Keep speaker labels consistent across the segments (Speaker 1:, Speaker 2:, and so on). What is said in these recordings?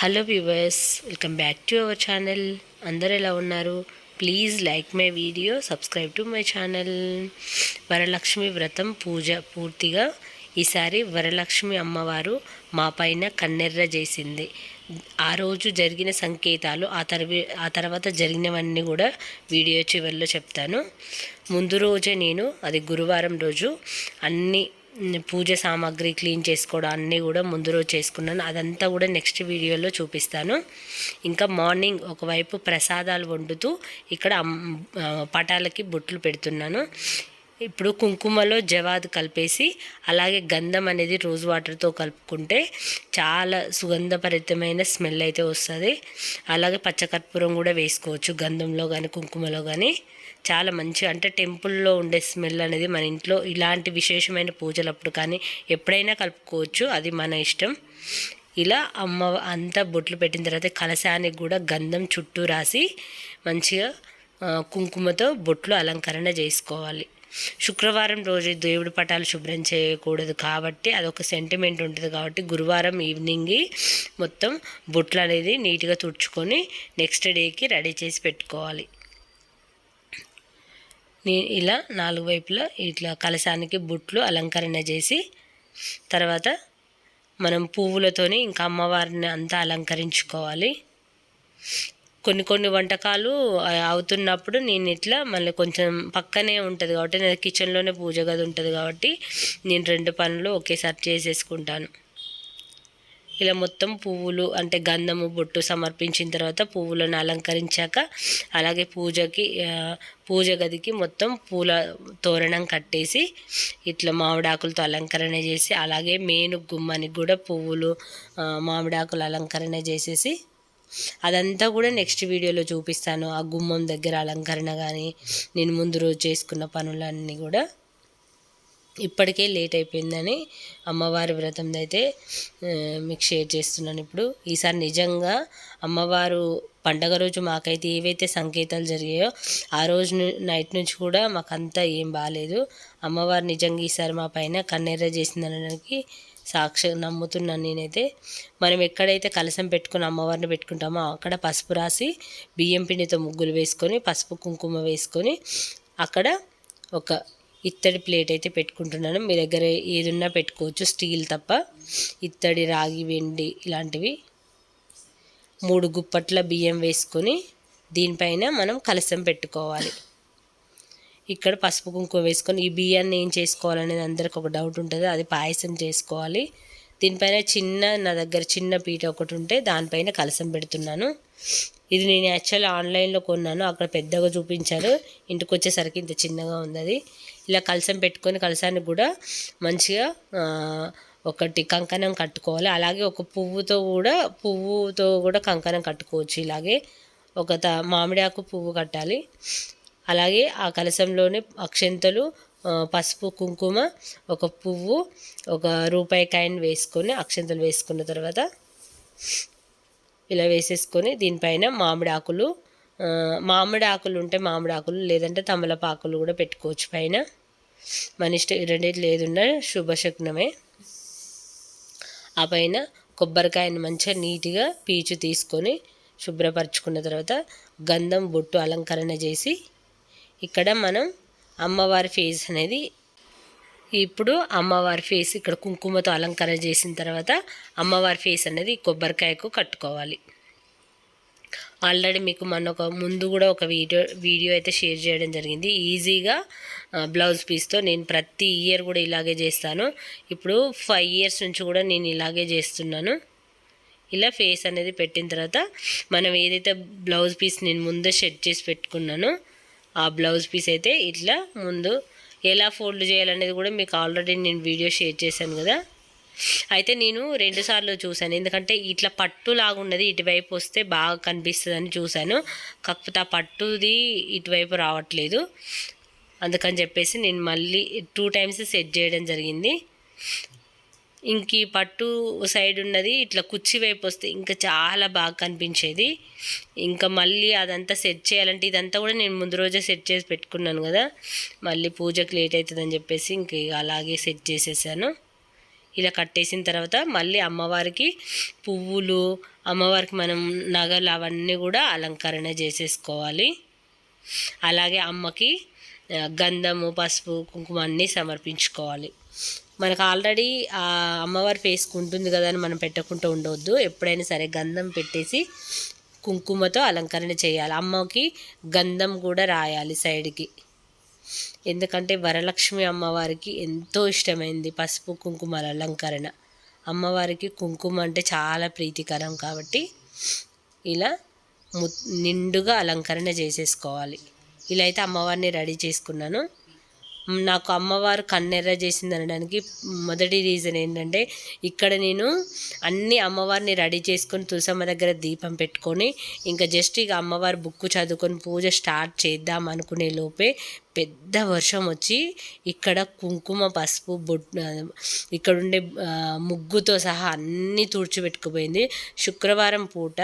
Speaker 1: Hello viewers welcome back to our channel అందరు ఎలా ఉన్నారు? Please like my video subscribe to my channel Varalakshmi Vratam పూజ పూర్తిగా ఈసారి వరలక్ష్మి అమ్మవారు మా పైన కన్నెర్ర చేసింది. ఆ రోజు జరిగిన సంకేతాలు ఆ తర్వా ఆ తర్వాత జరిగినవన్నీ కూడా వీడియో చివరిలో చెప్తాను. ముందు రోజే నేను అది గురువారం రోజు అన్ని పూజ సామాగ్రి క్లీన్ చేసుకోవడం అన్నీ కూడా ముందు రోజు చేసుకున్నాను. అదంతా కూడా నెక్స్ట్ వీడియోలో చూపిస్తాను. ఇంకా మార్నింగ్ ఒకవైపు ప్రసాదాలు వండుతూ ఇక్కడ అమ్- పటాలకి బొట్లు పెడుతున్నాను. ఇప్పుడు కుంకుమలో జవాద్ కలిపేసి అలాగే గంధం అనేది రోజ్ వాటర్తో కలుపుకుంటే చాలా సుగంధభరితమైన స్మెల్ అయితే వస్తుంది. అలాగే పచ్చకర్పూరం కూడా వేసుకోవచ్చు గంధంలో కానీ కుంకుమలో కానీ చాలా మంచి అంటే టెంపుల్లో ఉండే స్మెల్ అనేది మన ఇంట్లో ఇలాంటి విశేషమైన పూజలప్పుడు కానీ ఎప్పుడైనా కలుపుకోవచ్చు అది మన ఇష్టం. ఇలా అమ్మ అంతా బొట్లు పెట్టిన తర్వాత కలశానికి కూడా గంధం చుట్టూ రాసి మంచిగా కుంకుమతో బొట్లు అలంకరణ చేసుకోవాలి. శుక్రవారం రోజు దేవుడి పటాలు శుభ్రం చేయకూడదు కాబట్టి అదొక సెంటిమెంట్ ఉంటుంది కాబట్టి గురువారం ఈవినింగ్ మొత్తం బొట్లు అనేది నీట్గా తుడుచుకొని నెక్స్ట్ డేకి రెడీ చేసి పెట్టుకోవాలి. నీ ఇలా నాలుగు వైపులా ఇట్లా కలశానికి బుట్లు అలంకరణ చేసి తర్వాత మనం పువ్వులతోని ఇంకా అమ్మవారిని అంతా అలంకరించుకోవాలి. కొన్ని కొన్ని వంటకాలు అవుతున్నప్పుడు నేను ఇట్లా మళ్ళీ కొంచెం పక్కనే ఉంటుంది కాబట్టి నా కిచెన్లోనే పూజ గది ఉంటుంది కాబట్టి నేను రెండు పనులు ఒకేసారి చేసేసుకుంటాను. ఇలా మొత్తం పువ్వులు అంటే గంధము బొట్టు సమర్పించిన తర్వాత పువ్వులను అలంకరించాక అలాగే పూజకి పూజ గదికి మొత్తం పూల తోరణం కట్టేసి ఇట్లా మామిడాకులతో అలంకరణ చేసి అలాగే మేను గుమ్మానికి కూడా పువ్వులు మామిడాకులు అలంకరణ చేసేసి అదంతా కూడా నెక్స్ట్ వీడియోలో చూపిస్తాను. ఆ గుమ్మం దగ్గర అలంకరణ కానీ నేను ముందు రోజు చేసుకున్న పనులన్నీ కూడా ఇప్పటికే లేట్ అయిపోయిందని అమ్మవారి వ్రతం అయితే మీకు షేర్ చేస్తున్నాను ఇప్పుడు. ఈసారి నిజంగా అమ్మవారు పండగ రోజు మాకైతే ఏవైతే సంకేతాలు జరిగాయో ఆ రోజు నైట్ నుంచి కూడా మాకంతా ఏం బాగాలేదు అమ్మవారు నిజంగా ఈసారి మా పైన కన్నెర్ర చేసిందనడానికి సాక్షి నమ్ముతున్నాను నేనైతే. మనం ఎక్కడైతే కలసం పెట్టుకుని అమ్మవారిని పెట్టుకుంటామో అక్కడ పసుపు రాసి బియ్యం పిండితో ముగ్గులు వేసుకొని పసుపు కుంకుమ వేసుకొని అక్కడ ఒక ఇత్తడి ప్లేట్ అయితే పెట్టుకుంటున్నాను. మీ దగ్గర ఏదున్నా పెట్టుకోవచ్చు. స్టీల్ తప్ప ఇత్తడి రాగి వెండి ఇలాంటివి. మూడు గుప్పట్ల బియ్యం వేసుకొని దీనిపైన మనం కలసం పెట్టుకోవాలి. ఇక్కడ పసుపు కుంకుమ వేసుకొని ఈ బియ్యాన్ని ఏం చేసుకోవాలనేది అందరికి ఒక డౌట్ ఉంటుంది. అది పాయసం చేసుకోవాలి. దీనిపైన చిన్న నా దగ్గర చిన్న పీట ఒకటి ఉంటే దానిపైన కలసం పెడుతున్నాను. ఇది నేను యాక్చువల్ ఆన్లైన్లో కొన్నాను. అక్కడ పెద్దగా చూపించారు. ఇంటికి వచ్చేసరికి ఇంత చిన్నగా ఉంది అది. ఇలా కలసం పెట్టుకొని కలసానికి కూడా మంచిగా ఒకటి కంకణం కట్టుకోవాలి. అలాగే ఒక పువ్వుతో కూడా పువ్వుతో కూడా కంకణం కట్టుకోవచ్చు. ఇలాగే ఒక త మామిడాకు పువ్వు కట్టాలి. అలాగే ఆ కలశంలోనే అక్షంతలు పసుపు కుంకుమ ఒక పువ్వు ఒక రూపాయి కాయిన్ వేసుకొని అక్షంతలు వేసుకున్న తర్వాత ఇలా వేసేసుకొని దీనిపైన మామిడి ఆకులు మామిడి ఆకులు ఉంటే మామిడి ఆకులు లేదంటే తమలపాకులు కూడా పెట్టుకోవచ్చు పైన. మనిష్ట ఇష్టం ఈ ఏదున్నా శుభశకునమే. ఆ పైన కొబ్బరికాయని మంచిగా నీట్గా పీచు తీసుకొని శుభ్రపరచుకున్న తర్వాత గంధం బొట్టు అలంకరణ చేసి ఇక్కడ మనం అమ్మవారి ఫేస్ అనేది ఇప్పుడు అమ్మవారి ఫేస్ ఇక్కడ కుంకుమతో అలంకరణ చేసిన తర్వాత అమ్మవారి ఫేస్ అనేది కొబ్బరికాయకు కట్టుకోవాలి. ఆల్రెడీ మీకు మొన్న ఒక ముందు కూడా ఒక వీడియో వీడియో అయితే షేర్ చేయడం జరిగింది. ఈజీగా బ్లౌజ్ పీస్తో నేను ప్రతి ఇయర్ కూడా ఇలాగే చేస్తాను. ఇప్పుడు ఫైవ్ ఇయర్స్ నుంచి కూడా నేను ఇలాగే చేస్తున్నాను. ఇలా ఫేస్ అనేది పెట్టిన తర్వాత మనం ఏదైతే బ్లౌజ్ పీస్ నేను ముందే సెట్ చేసి పెట్టుకున్నానో ఆ బ్లౌజ్ పీస్ అయితే ఇట్లా ముందు ఎలా ఫోల్డ్ చేయాలనేది కూడా మీకు ఆల్రెడీ నేను వీడియో షేర్ చేశాను కదా. అయితే నేను రెండుసార్లు చూశాను. ఎందుకంటే ఇట్లా పట్టు లాగున్నది ఇటువైపు వస్తే బాగా కనిపిస్తుందని చూశాను. కాకపోతే ఆ పట్టుది ఇటువైపు రావట్లేదు. అందుకని చెప్పేసి నేను మళ్ళీ టూ టైమ్స్ సెట్ చేయడం జరిగింది. ఇంక ఈ పట్టు సైడ్ ఉన్నది ఇట్లా కుర్చీ వైపు వస్తే ఇంకా చాలా బాగా కనిపించేది. ఇంకా మళ్ళీ అదంతా సెట్ చేయాలంటే ఇదంతా కూడా నేను ముందు రోజే సెట్ చేసి పెట్టుకున్నాను కదా. మళ్ళీ పూజకి లేట్ అవుతుందని చెప్పేసి ఇంక ఇక అలాగే సెట్ చేసేసాను. ఇలా కట్టేసిన తర్వాత మళ్ళీ అమ్మవారికి పువ్వులు అమ్మవారికి మనం నగలు అవన్నీ కూడా అలంకరణ చేసేసుకోవాలి. అలాగే అమ్మకి గంధము పసుపు కుంకుమ అన్నీ సమర్పించుకోవాలి. మనకు ఆల్రెడీ ఆ అమ్మవారి ఫేస్కి ఉంటుంది కదా అని మనం పెట్టకుండా ఉండవద్దు ఎప్పుడైనా సరే గంధం పెట్టేసి కుంకుమతో అలంకరణ చేయాలి. అమ్మకి గంధం కూడా రాయాలి సైడ్కి. ఎందుకంటే వరలక్ష్మి అమ్మవారికి ఎంతో ఇష్టమైంది పసుపు కుంకుమల అలంకరణ. అమ్మవారికి కుంకుమ అంటే చాలా ప్రీతికరం కాబట్టి ఇలా ము నిండుగా అలంకరణ చేసేసుకోవాలి. ఇలా అయితే అమ్మవారిని రెడీ చేసుకున్నాను. నాకు అమ్మవారు కన్నెర్ర చేసింది అనడానికి మొదటి రీజన్ ఏంటంటే ఇక్కడ నేను అన్ని అమ్మవారిని రెడీ చేసుకొని తులసమ్మ దగ్గర దీపం పెట్టుకొని ఇంకా జస్ట్ ఇక అమ్మవారి బుక్ చదువుకొని పూజ స్టార్ట్ చేద్దాం అనుకునే లోపే పెద్ద వర్షం వచ్చి ఇక్కడ కుంకుమ పసుపు బొట్ ఇక్కడ ఉండే ముగ్గుతో సహా అన్నీ తుడిచిపెట్టుకుపోయింది. శుక్రవారం పూట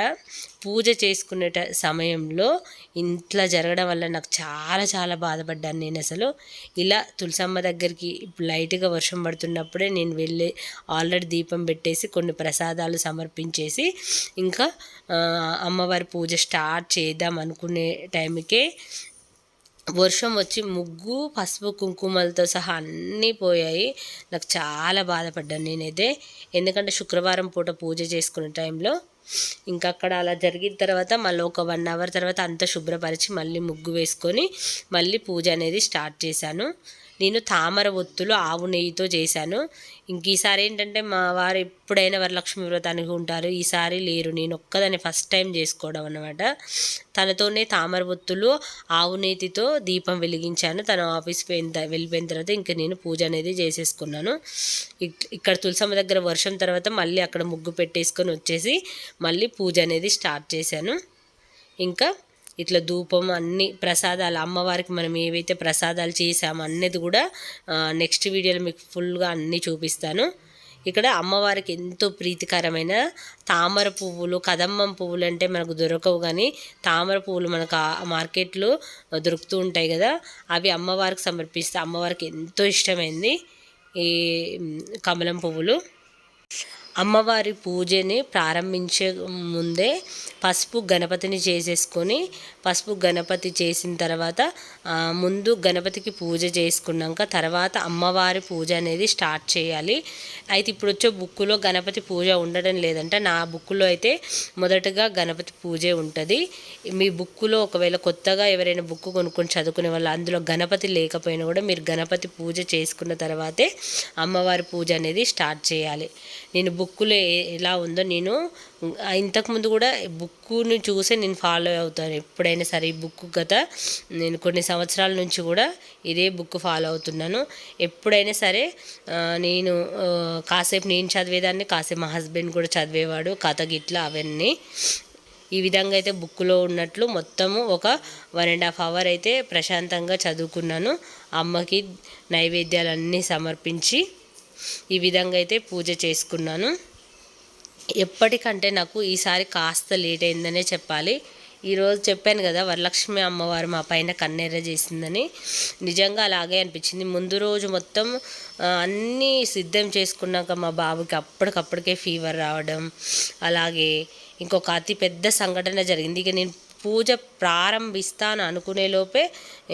Speaker 1: పూజ చేసుకునే సమయంలో ఇంట్లో జరగడం వల్ల నాకు చాలా చాలా బాధపడ్డాను నేను అసలు. ఇలా తులసమ్మ దగ్గరికి ఇప్పుడు లైట్గా వర్షం పడుతున్నప్పుడే నేను వెళ్ళి ఆల్రెడీ దీపం పెట్టేసి కొన్ని ప్రసాదాలు సమర్పించేసి ఇంకా అమ్మవారి పూజ స్టార్ట్ చేద్దాం అనుకునే టైంకే వర్షం వచ్చి ముగ్గు పసుపు కుంకుమలతో సహా అన్నీ పోయాయి. నాకు చాలా బాధపడ్డాను నేనైతే. ఎందుకంటే శుక్రవారం పూట పూజ చేసుకునే టైంలో ఇంకా అక్కడ అలా జరిగిన తర్వాత మళ్ళీ ఒక వన్ అవర్ తర్వాత అంతా శుభ్రపరిచి మళ్ళీ ముగ్గు వేసుకొని మళ్ళీ పూజ అనేది స్టార్ట్ చేశాను. నేను తామర ఒత్తులు ఆవు నెయ్యితో చేశాను. ఇంక ఈసారి ఏంటంటే మా వారు ఎప్పుడైనా వరలక్ష్మి వ్రతానికి ఉంటారు. ఈసారి లేరు. నేను ఒక్కదాన్ని ఫస్ట్ టైం చేసుకోవడం అనమాట తనతోనే తామర ఒత్తులు ఆవు నేతితో దీపం వెలిగించాను. తన ఆఫీస్ పోయిన వెళ్ళిపోయిన తర్వాత ఇంకా నేను పూజ అనేది చేసేసుకున్నాను. ఇక్కడ తులసమ్మ దగ్గర వర్షం తర్వాత మళ్ళీ అక్కడ ముగ్గు పెట్టేసుకొని వచ్చేసి మళ్ళీ పూజ అనేది స్టార్ట్ చేశాను. ఇంకా ఇట్లా ధూపం అన్ని ప్రసాదాలు అమ్మవారికి మనం ఏవైతే ప్రసాదాలు చేసామో అన్నది కూడా నెక్స్ట్ వీడియోలో మీకు ఫుల్గా అన్నీ చూపిస్తాను. ఇక్కడ అమ్మవారికి ఎంతో ప్రీతికరమైన తామర పువ్వులు కదమ్మం పువ్వులు అంటే మనకు దొరకవు కానీ తామర పువ్వులు మనకు మార్కెట్లో దొరుకుతూ ఉంటాయి కదా అవి అమ్మవారికి సమర్పిస్తే అమ్మవారికి ఎంతో ఇష్టమైంది ఈ కమలం పువ్వులు. అమ్మవారి పూజని ప్రారంభించే ముందే పసుపు గణపతిని చేసేసుకొని పసుపు గణపతి చేసిన తర్వాత ముందు గణపతికి పూజ చేసుకున్నాక తర్వాత అమ్మవారి పూజ అనేది స్టార్ట్ చేయాలి. అయితే ఇప్పుడు వచ్చే బుక్కులో గణపతి పూజ ఉండడం లేదంటే. నా బుక్కులో అయితే మొదటగా గణపతి పూజే ఉంటుంది. మీ బుక్కులో ఒకవేళ కొత్తగా ఎవరైనా బుక్ కొనుక్కొని చదువుకునే వాళ్ళు అందులో గణపతి లేకపోయినా కూడా మీరు గణపతి పూజ చేసుకున్న తర్వాతే అమ్మవారి పూజ అనేది స్టార్ట్ చేయాలి. నేను బుక్కులో ఎలా ఉందో నేను ఇంతకుముందు కూడా బుక్కుని చూసే నేను ఫాలో అవుతాను. ఎప్పుడైనా సరే ఈ బుక్ గత నేను కొన్ని సంవత్సరాల నుంచి కూడా ఇదే బుక్ ఫాలో అవుతున్నాను. ఎప్పుడైనా సరే నేను కాసేపు నేను చదివేదాన్ని కాసేపు మా హస్బెండ్ కూడా చదివేవాడు కథ గిట్ల అవన్నీ. ఈ విధంగా అయితే బుక్లో ఉన్నట్లు మొత్తము ఒక వన్ అండ్ హాఫ్ అవర్ అయితే ప్రశాంతంగా చదువుకున్నాను. అమ్మకి నైవేద్యాలన్నీ సమర్పించి ఈ విధంగా అయితే పూజ చేసుకున్నాను. ఎప్పటికంటే నాకు ఈసారి కాస్త లేట్ అయిందనే చెప్పాలి. ఈరోజు చెప్పాను కదా వరలక్ష్మి అమ్మవారు మా పైన కన్నెర్ర చేసిందని. నిజంగా అలాగే అనిపించింది. ముందు రోజు మొత్తం అన్నీ సిద్ధం చేసుకున్నాక మా బాబుకి అప్పటికప్పటికే ఫీవర్ రావడం అలాగే ఇంకొక అతి పెద్ద సంఘటన జరిగింది. ఇక నేను పూజ ప్రారంభిస్తాను అనుకునే లోపే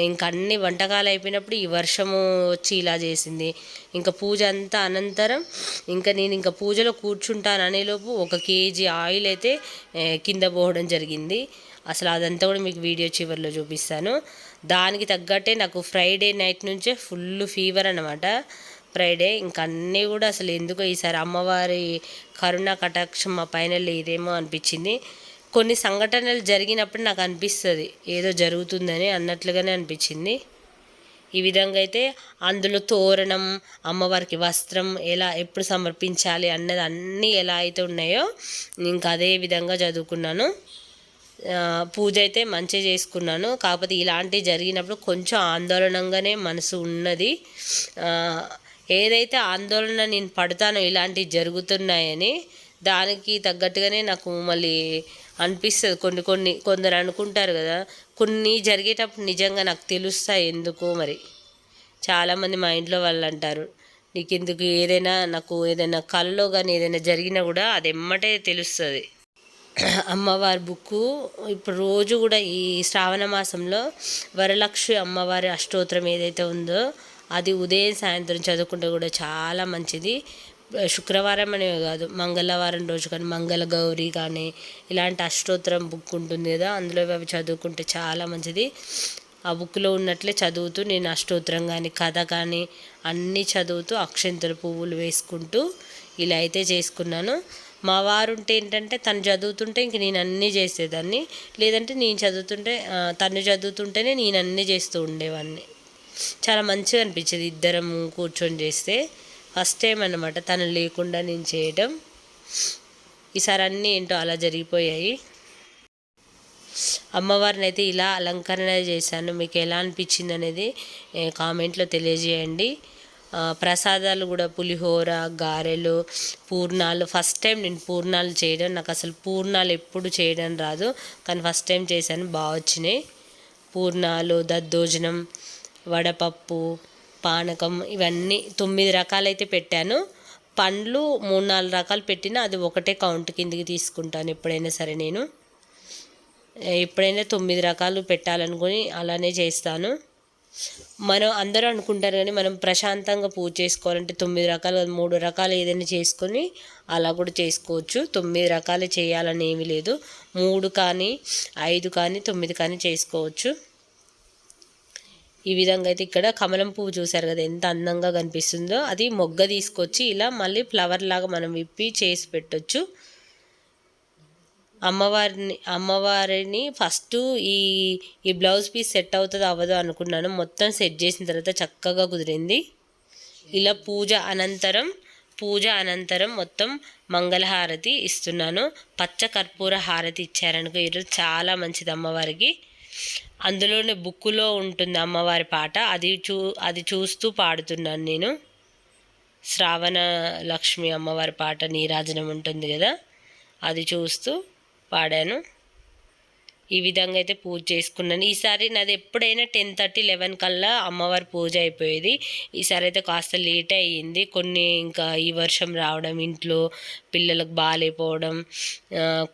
Speaker 1: ఇంక అన్ని వంటకాలు అయిపోయినప్పుడు ఈ వర్షము వచ్చి ఇలా చేసింది. ఇంకా పూజ అంతా అనంతరం ఇంకా నేను ఇంకా పూజలో కూర్చుంటాను అనేలోపు ఒక కేజీ ఆయిల్ అయితే కింద పోవడం జరిగింది. అసలు అదంతా కూడా మీకు వీడియో చివరిలో చూపిస్తాను. దానికి తగ్గట్టే నాకు ఫ్రైడే నైట్ నుంచే ఫుల్ ఫీవర్ అనమాట ఫ్రైడే ఇంకా అన్నీ కూడా అసలు ఎందుకో ఈసారి అమ్మవారి కరుణ కటాక్షం మా పైన లేదేమో అనిపించింది. కొన్ని సంఘటనలు జరిగినప్పుడు నాకు అనిపిస్తుంది. ఏదో జరుగుతుందని అన్నట్లుగానే అనిపించింది. ఈ విధంగా అయితే అందులో తోరణం అమ్మవారికి వస్త్రం ఎలా ఎప్పుడు సమర్పించాలి అన్నది అన్నీ ఎలా అయితే ఉన్నాయో ఇంకా అదే విధంగా చదువుకున్నాను. పూజ అయితే మంచిగా చేసుకున్నాను. కాకపోతే ఇలాంటివి జరిగినప్పుడు కొంచెం ఆందోళనంగానే మనసు ఉన్నది. ఏదైతే ఆందోళన నేను పడతానో ఇలాంటివి జరుగుతున్నాయని దానికి తగ్గట్టుగానే నాకు మళ్ళీ అనిపిస్తుంది. కొన్ని కొన్ని కొందరు అనుకుంటారు కదా కొన్ని జరిగేటప్పుడు నిజంగా నాకు తెలుస్తాయి ఎందుకో మరి. చాలామంది మా ఇంట్లో వాళ్ళు అంటారు నీకు ఎందుకు ఏదైనా నాకు ఏదైనా కళ్ళలో కానీ ఏదైనా జరిగినా కూడా అది ఎమ్మటే తెలుస్తుంది. అమ్మవారి బుక్కు ఇప్పుడు రోజు కూడా ఈ శ్రావణ మాసంలో వరలక్ష్మి అమ్మవారి అష్టోత్తరం ఏదైతే ఉందో అది ఉదయం సాయంత్రం చదువుకుంటే కూడా చాలా మంచిది. శుక్రవారం అనే కాదు మంగళవారం రోజు కానీ మంగళ గౌరి కానీ ఇలాంటి అష్టోత్తరం బుక్ ఉంటుంది కదా అందులో అవి చదువుకుంటే చాలా మంచిది. ఆ బుక్లో ఉన్నట్లే చదువుతూ నేను అష్టోత్తరం కానీ కథ కానీ అన్నీ చదువుతూ అక్షంతల పువ్వులు వేసుకుంటూ ఇలా అయితే చేసుకున్నాను. మా వారు ఉంటే ఏంటంటే తను చదువుతుంటే ఇంక నేను అన్నీ చేసేదాన్ని. లేదంటే నేను చదువుతుంటే తను చదువుతుంటేనే నేను అన్నీ చేస్తూ ఉండేవాడిని చాలా మంచిగా అనిపించేది ఇద్దరం కూర్చొని చేస్తే. ఫస్ట్ టైం అనమాట తను లేకుండా నేను చేయడం ఈసారి అన్నీ ఏంటో అలా జరిగిపోయాయి. అమ్మవారిని అయితే ఇలా అలంకరణ చేశాను. మీకు ఎలా అనిపించింది అనేది కామెంట్లో తెలియజేయండి. ప్రసాదాలు కూడా పులిహోర గారెలు పూర్ణాలు. ఫస్ట్ టైం నేను పూర్ణాలు చేయడం. నాకు అసలు పూర్ణాలు ఎప్పుడు చేయడం రాదు. కానీ ఫస్ట్ టైం చేశాను. బాగా వచ్చినాయి. పూర్ణాలు దద్దోజనం వడపప్పు పానకం ఇవన్నీ తొమ్మిది రకాలైతే పెట్టాను. పండ్లు మూడు నాలుగు రకాలు పెట్టినా అది ఒకటే కౌంట్ కిందికి తీసుకుంటాను ఎప్పుడైనా సరే నేను. ఎప్పుడైనా తొమ్మిది రకాలు పెట్టాలనుకొని అలానే చేస్తాను. మనం అందరూ అనుకుంటారు కానీ మనం ప్రశాంతంగా పూజ చేసుకోవాలంటే తొమ్మిది రకాలు మూడు రకాలు ఏదైనా చేసుకొని అలా కూడా చేసుకోవచ్చు. తొమ్మిది రకాలు చేయాలని ఏమీ లేదు. మూడు కానీ ఐదు కానీ తొమ్మిది కానీ చేసుకోవచ్చు. ఈ విధంగా అయితే ఇక్కడ కమలం పువ్వు చూసారు కదా ఎంత అందంగా కనిపిస్తుందో. అది మొగ్గ తీసుకొచ్చి ఇలా మళ్ళీ ఫ్లవర్ లాగా మనం విప్పి చేసి పెట్టొచ్చు. అమ్మవారిని అమ్మవారిని ఫస్ట్ ఈ ఈ బ్లౌజ్ పీస్ సెట్ అవుతుంది అవ్వదు అనుకున్నాను. మొత్తం సెట్ చేసిన తర్వాత చక్కగా కుదిరింది. ఇలా పూజ అనంతరం పూజ అనంతరం మొత్తం మంగళహారతి ఇస్తున్నాను. పచ్చ కర్పూర హారతి ఇచ్చారనుకో ఈరోజు చాలా మంచిది అమ్మవారికి. అందులోనే బుక్కులో ఉంటుంది అమ్మవారి పాట. అది చూ అది చూస్తూ పాడుతున్నాను నేను. శ్రావణ లక్ష్మి అమ్మవారి పాట నీరాజనం ఉంటుంది కదా అది చూస్తూ పాడాను. ఈ విధంగా అయితే పూజ చేసుకున్నాను. ఈసారి నాది ఎప్పుడైనా టెన్ థర్టీ లెవెన్ కల్లా అమ్మవారి పూజ అయిపోయేది. ఈసారి అయితే కాస్త లేట్ అయ్యింది. కొన్ని ఇంకా ఈ వర్షం రావడం ఇంట్లో పిల్లలకు బాగాలేకపోవడం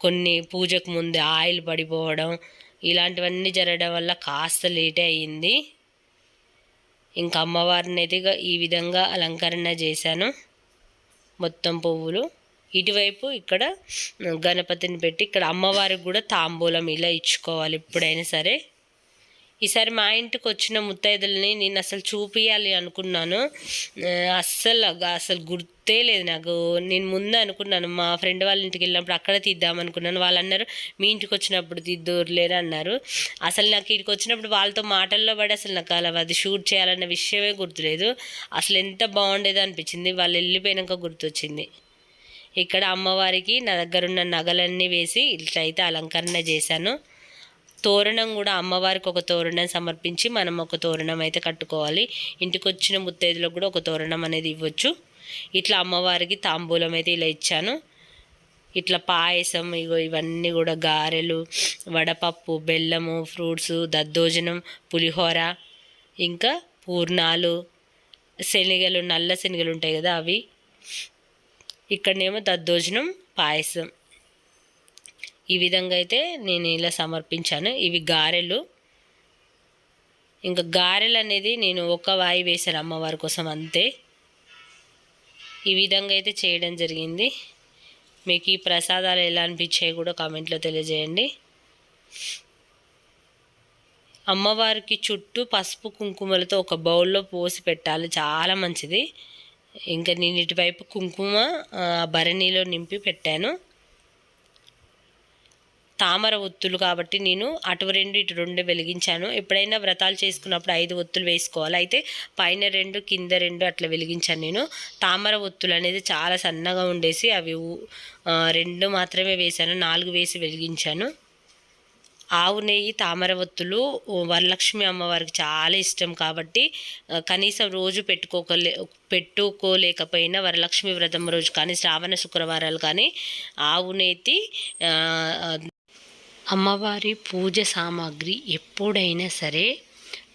Speaker 1: కొన్ని పూజకు ముందే ఆయిల్ పడిపోవడం ఇలాంటివన్నీ జరగడం వల్ల కాస్త లేటే అయ్యింది. ఇంకా అమ్మవారిని అయితే ఈ విధంగా అలంకరణ చేశాను. మొత్తం పువ్వులు. ఇటువైపు ఇక్కడ గణపతిని పెట్టి ఇక్కడ అమ్మవారికి కూడా తాంబూలం ఇలా ఇచ్చుకోవాలి ఎప్పుడైనా సరే. ఈసారి మా ఇంటికి వచ్చిన ముత్తైదులని నేను అసలు చూపించాలి అనుకున్నాను. అస్సలు అసలు గుర్తే లేదు నాకు. నేను ముందే అనుకున్నాను మా ఫ్రెండ్ వాళ్ళ ఇంటికి వెళ్ళినప్పుడు అక్కడ తీద్దాం అనుకున్నాను. వాళ్ళు అన్నారు మీ ఇంటికి వచ్చినప్పుడు తీద్దూరులేరు అన్నారు. అసలు నాకు ఇంటికి వచ్చినప్పుడు వాళ్ళతో మాటల్లో పడి అసలు నాకు అలా అది షూట్ చేయాలన్న విషయమే గుర్తులేదు. అసలు ఎంత బాగుండేదో అనిపించింది. వాళ్ళు వెళ్ళిపోయాక గుర్తొచ్చింది. ఇక్కడ అమ్మవారికి నా దగ్గర ఉన్న నగలన్నీ వేసి ఇట్లయితే అలంకరణ చేశాను. తోరణం కూడా అమ్మవారికి ఒక తోరణం సమర్పించి మనం ఒక తోరణం అయితే కట్టుకోవాలి. ఇంటికి వచ్చిన ముత్తైదులకు కూడా ఒక తోరణం అనేది ఇవ్వచ్చు. ఇట్లా అమ్మవారికి తాంబూలం అయితే ఇలా ఇచ్చాను. ఇట్లా పాయసం ఇగో ఇవన్నీ కూడా గారెలు వడపప్పు బెల్లము ఫ్రూట్స్ దద్దోజనం పులిహోర ఇంకా పూర్ణాలు శనగలు నల్ల శనగలు ఉంటాయి కదా అవి. ఇక్కడనేమో దద్దోజనం పాయసం. ఈ విధంగా అయితే నేను ఇలా సమర్పించాను. ఇవి గారెలు. ఇంకా గారెలు అనేది నేను ఒక వాయి వేశాను అమ్మవారి కోసం అంతే. ఈ విధంగా అయితే చేయడం జరిగింది. మీకు ఈ ప్రసాదాలు ఎలా అనిపించాయి కూడా కామెంట్లో తెలియజేయండి. అమ్మవారికి చుట్టూ పసుపు కుంకుమలతో ఒక బౌల్లో పోసి పెట్టాలి. చాలా మంచిది. ఇంకా నేను ఇటువైపు కుంకుమ భరణిలో నింపి పెట్టాను. తామర ఒత్తులు కాబట్టి నేను అటు రెండు ఇటు రెండు వెలిగించాను. ఎప్పుడైనా వ్రతాలు చేసుకున్నప్పుడు ఐదు ఒత్తులు వేసుకోవాలి. అయితే పైన రెండు కింద రెండు అట్లా వెలిగించాను నేను. తామర ఒత్తులు అనేది చాలా సన్నగా ఉండేసి అవి రెండు మాత్రమే వేశాను. నాలుగు వేసి వెలిగించాను. ఆవు నెయ్యి తామర ఒత్తులు వరలక్ష్మి అమ్మవారికి చాలా ఇష్టం కాబట్టి కనీసం రోజు పెట్టుకోకలే పెట్టుకోలేకపోయినా వరలక్ష్మి వ్రతం రోజు కానీ శ్రావణ శుక్రవారాలు కానీ ఆవు నెయ్యి అమ్మవారి పూజ సామాగ్రి ఎప్పుడైనా సరే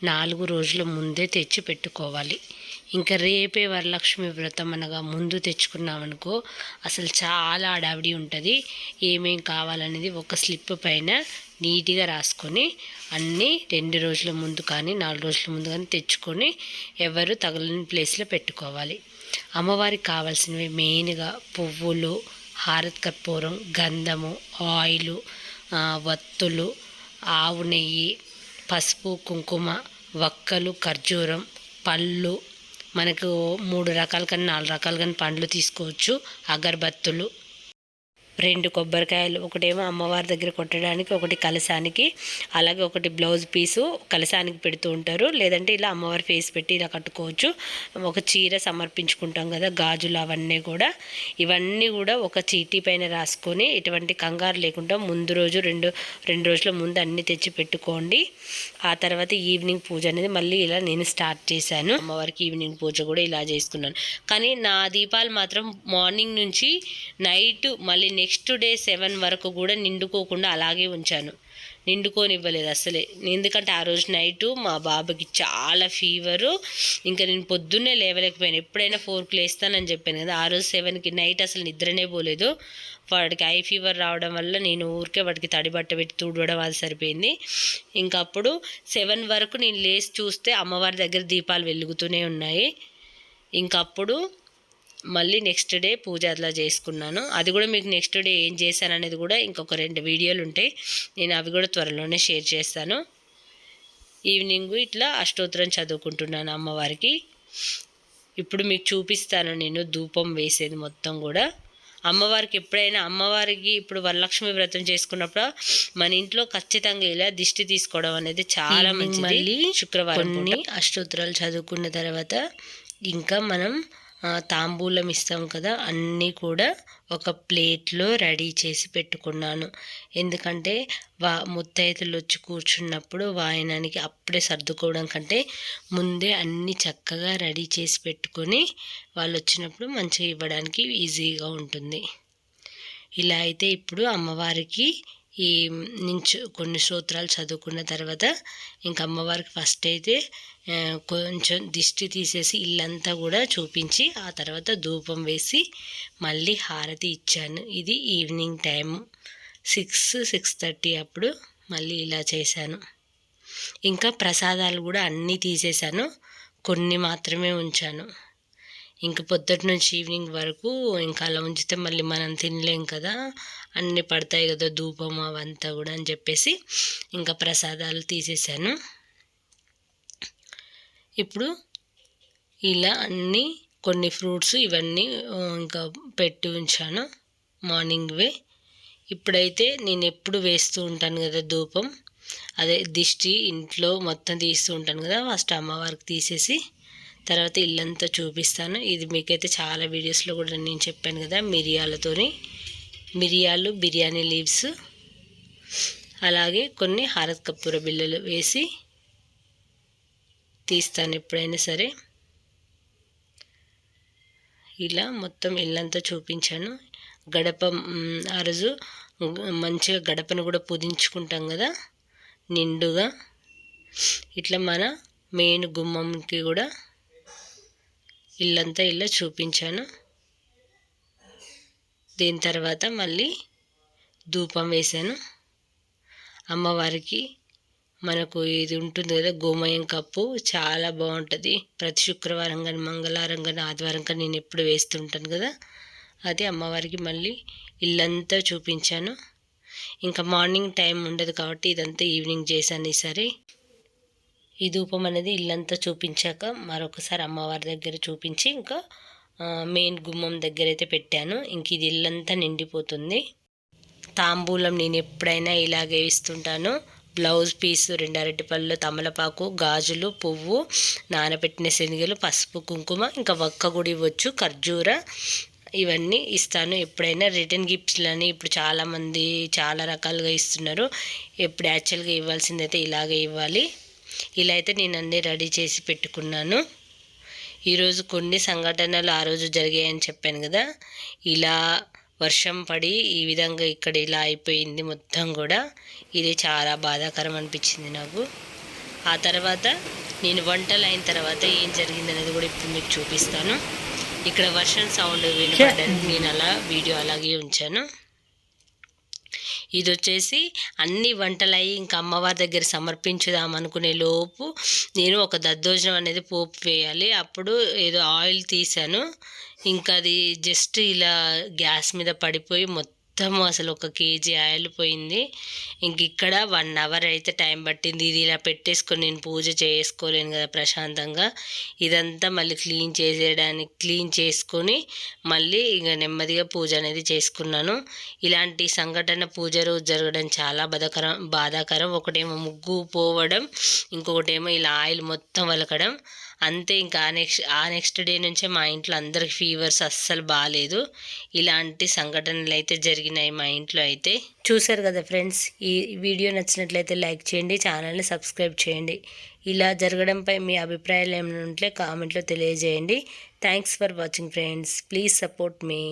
Speaker 1: నాలుగు రోజుల ముందే తెచ్చి పెట్టుకోవాలి. ఇంకా రేపే వరలక్ష్మి వ్రతం అనగా ముందు తెచ్చుకున్నామనుకో అసలు చాలా అడావిడి ఉంటుంది. ఏమేం కావాలనేది ఒక స్లిప్ పైన నీట్గా రాసుకొని అన్నీ రెండు రోజుల ముందు కానీ నాలుగు రోజుల ముందు కానీ తెచ్చుకొని ఎవరు తగలని ప్లేస్లో పెట్టుకోవాలి. అమ్మవారికి కావాల్సినవి మెయిన్గా పువ్వులు హారత్ కర్పూరం గంధము ఆయిలు వత్తులు ఆవు నెయ్యి పసుపు కుంకుమ వక్కలు ఖర్జూరం పళ్ళు. మనకు మూడు రకాల కానీ నాలుగు రకాల కానీ పండ్లు తీసుకోవచ్చు. అగరబత్తులు రెండు కొబ్బరికాయలు ఒకటేమో అమ్మవారి దగ్గర కొట్టడానికి ఒకటి కలశానికి అలాగే ఒకటి బ్లౌజ్ పీసు కలశానికి పెడుతూ ఉంటారు. లేదంటే ఇలా అమ్మవారి ఫేస్ పెట్టి ఇలా కట్టుకోవచ్చు. ఒక చీర సమర్పించుకుంటాం కదా గాజులు అవన్నీ కూడా. ఇవన్నీ కూడా ఒక చీటీ పైన రాసుకొని ఎటువంటి కంగారు లేకుండా ముందు రోజు రెండు రెండు రోజుల ముందు అన్నీ తెచ్చి పెట్టుకోండి. ఆ తర్వాత ఈవినింగ్ పూజ అనేది మళ్ళీ ఇలా నేను స్టార్ట్ చేశాను. అమ్మవారికి ఈవినింగ్ పూజ కూడా ఇలా చేసుకున్నాను కానీ నా దీపాలు మాత్రం మార్నింగ్ నుంచి నైట్ మళ్ళీ నెక్స్ట్ నెక్స్ట్ డే సెవెన్ వరకు కూడా నిండుకోకుండా అలాగే ఉంచాను. నిండుకోనివ్వలేదు అసలే ఎందుకంటే ఆ రోజు నైట్ మా బాబుకి చాలా ఫీవరు ఇంకా నేను పొద్దున్నే లేవలేకపోయాను. ఎప్పుడైనా ఫోర్కి లేస్తానని చెప్పాను కదా ఆ రోజు సెవెన్కి నైట్ అసలు నిద్రనే పోలేదు. వాడికి ఐ ఫీవర్ రావడం వల్ల నేను ఊరికే వాడికి తడి బట్ట పెట్టి తుడవడం అది సరిపోయింది. ఇంకా అప్పుడు సెవెన్ వరకు నేను లేచి చూస్తే అమ్మవారి దగ్గర దీపాలు వెలుగుతూనే ఉన్నాయి. ఇంకప్పుడు మళ్ళీ నెక్స్ట్ డే పూజ అట్లా చేసుకున్నాను. అది కూడా మీకు నెక్స్ట్ డే ఏం చేశాను అనేది కూడా ఇంకొక రెండు వీడియోలు ఉంటాయి. నేను అవి కూడా త్వరలోనే షేర్ చేస్తాను. ఈవినింగ్ ఇట్లా అష్టోత్తరం చదువుకుంటున్నాను అమ్మవారికి. ఇప్పుడు మీకు చూపిస్తాను నేను ధూపం వేసేది మొత్తం కూడా. అమ్మవారికి ఎప్పుడైనా అమ్మవారికి ఇప్పుడు వరలక్ష్మి వ్రతం చేసుకున్నప్పుడు మన ఇంట్లో ఖచ్చితంగా ఇలా దిష్టి తీసుకోవడం అనేది చాలా మంచిది.
Speaker 2: మళ్ళీ
Speaker 1: శుక్రవారం అష్టోత్తరాలు చదువుకున్న తర్వాత ఇంకా మనం తాంబూలం ఇస్తాం కదా అన్నీ కూడా ఒక ప్లేట్లో రెడీ చేసి పెట్టుకున్నాను. ఎందుకంటే వా ముత్తైతులు వచ్చి కూర్చున్నప్పుడు వాయనానికి అప్పుడే సర్దుకోవడం కంటే ముందే అన్నీ చక్కగా రెడీ చేసి పెట్టుకొని వాళ్ళు వచ్చినప్పుడు మంచిగా ఇవ్వడానికి ఈజీగా ఉంటుంది. ఇలా అయితే ఇప్పుడు అమ్మవారికి ఈ నుంచి కొన్ని స్తోత్రాలు చదువుకున్న తర్వాత ఇంకా అమ్మవారికి ఫస్ట్ అయితే కొంచెం దిష్టి తీసేసి ఇల్లంతా కూడా చూపించి ఆ తర్వాత ధూపం వేసి మళ్ళీ హారతి ఇచ్చాను. ఇది evening time six six thirty అప్పుడు మళ్ళీ ఇలా చేశాను. ఇంకా ప్రసాదాలు కూడా అన్నీ తీసేశాను. కొన్ని మాత్రమే ఉంచాను. ఇంక పొద్దుటి నుంచి ఈవినింగ్ వరకు ఇంకా అలా ఉంచితే మళ్ళీ మనం తినలేం కదా అన్నీ పడతాయి కదా ధూపం అవంతా కూడా అని చెప్పేసి ఇంకా ప్రసాదాలు తీసేసాను ఇప్పుడు ఇలా అన్నీ కొన్ని ఫ్రూట్స్ ఇవన్నీ ఇంకా పెట్టి ఉంచాను మార్నింగ్వే ఇప్పుడైతే నేను ఎప్పుడు వేస్తూ ఉంటాను కదా ధూపం. అదే దిష్టి ఇంట్లో మొత్తం తీస్తూ ఉంటాను కదా ఫస్ట్ అమ్మవారికి తీసేసి తర్వాత ఇల్లంతా చూపిస్తాను. ఇది మీకైతే చాలా వీడియోస్లో కూడా నేను చెప్పాను కదా మిరియాలతోని. మిరియాలు బిర్యానీ లీవ్స్ అలాగే కొన్ని హారత్ కప్పూర బిళ్ళలు వేసి తీస్తాను ఎప్పుడైనా సరే. ఇలా మొత్తం ఇల్లంతా చూపించాను. గడప ఆ రోజు మంచిగా గడపను కూడా పుదించుకుంటాం కదా నిండుగా. ఇట్లా మన మెయిన్ గుమ్మంకి కూడా ఇల్లంతా ఇలా చూపించాను. దీని తర్వాత మళ్ళీ ధూపం వేశాను. అమ్మవారికి మనకు ఇది ఉంటుంది కదా గోమయం కప్పు. చాలా బాగుంటుంది. ప్రతి శుక్రవారం కానీ మంగళవారం కానీ ఆదివారం కానీ నేను ఎప్పుడు వేస్తుంటాను కదా. అది అమ్మవారికి మళ్ళీ ఇల్లంతా చూపించాను. ఇంకా మార్నింగ్ టైం ఉండదు కాబట్టి ఇదంతా ఈవినింగ్ చేశాను ఈసారి. ఈ ధూపం అనేది ఇల్లంతా చూపించాక మరొకసారి అమ్మవారి దగ్గర చూపించి ఇంకా మెయిన్ గుమ్మం దగ్గర అయితే పెట్టాను. ఇంక ఇది ఇల్లంతా నిండిపోతుంది. తాంబూలం నేను ఎప్పుడైనా ఇలాగే ఇస్తుంటాను బ్లౌజ్ పీస్ రెండు అరటిపళ్ళు తమలపాకు గాజులు పువ్వు నానబెట్టిన శనగలు పసుపు కుంకుమ ఇంకా వక్క కూడా ఇవ్వచ్చు ఖర్జూర ఇవన్నీ ఇస్తాను. ఎప్పుడైనా రిటర్న్ గిఫ్ట్స్లని ఇప్పుడు చాలామంది చాలా రకాలుగా ఇస్తున్నారు. ఎప్పుడు యాక్చువల్గా ఇవ్వాల్సిందైతే ఇలాగే ఇవ్వాలి. ఇలా అయితే నేను అన్నీ రెడీ చేసి పెట్టుకున్నాను. ఈరోజు కొన్ని సంఘటనలు ఆ రోజు జరిగాయని చెప్పాను కదా. ఇలా వర్షం పడి ఈ విధంగా ఇక్కడ ఇలా అయిపోయింది మొత్తం కూడా. ఇది చాలా బాధాకరం అనిపించింది నాకు. ఆ తర్వాత నేను వంటలు అయిన తర్వాత ఏం జరిగిందనేది కూడా ఇప్పుడు మీకు చూపిస్తాను. ఇక్కడ వర్షం సౌండ్ వినపడ్డది. నేను అలా వీడియో అలాగే ఉంచాను. ఇది వచ్చేసి అన్ని వంటలయ్యి ఇంకా అమ్మవారి దగ్గర సమర్పించుదాం అనుకునే లోపు నేను ఒక దద్దోజనం అనేది పోపు వేయాలి. అప్పుడు ఏదో ఆయిల్ తీసాను. ఇంకా అది జస్ట్ ఇలా గ్యాస్ మీద పడిపోయి మొత్తం అసలు ఒక కేజీ ఆయిల్ పోయింది. ఇంక ఇక్కడ వన్ అవర్ అయితే టైం పట్టింది. ఇది ఇలా పెట్టేసుకొని నేను పూజ చేసుకోలేను కదా ప్రశాంతంగా. ఇదంతా మళ్ళీ క్లీన్ చేసేయడానికి క్లీన్ చేసుకొని మళ్ళీ ఇక నెమ్మదిగా పూజ అనేది చేసుకున్నాను. ఇలాంటి సంఘటన పూజ రోజు జరగడం చాలా బాధాకరం బాధాకరం. ఒకటేమో ముగ్గు పోవడం ఇంకొకటేమో ఇలా ఆయిల్ మొత్తం వలకడం. అంతే ఇంకా ఆ నెక్స్ట్ ఆ నెక్స్ట్ డే నుంచే మా ఇంట్లో అందరికి ఫీవర్స్ అస్సలు బాగాలేదు ఇలాంటి సంఘటనలు అయితే జరిగినాయి మా ఇంట్లో అయితే. చూశారు కదా ఫ్రెండ్స్ ఈ వీడియో నచ్చినట్లయితే లైక్ చేయండి ఛానల్ని సబ్స్క్రైబ్ చేయండి. ఇలా జరగడంపై మీ అభిప్రాయాలు ఏమైనా ఉంటే కామెంట్లో తెలియజేయండి. Thanks for watching friends. Please support me.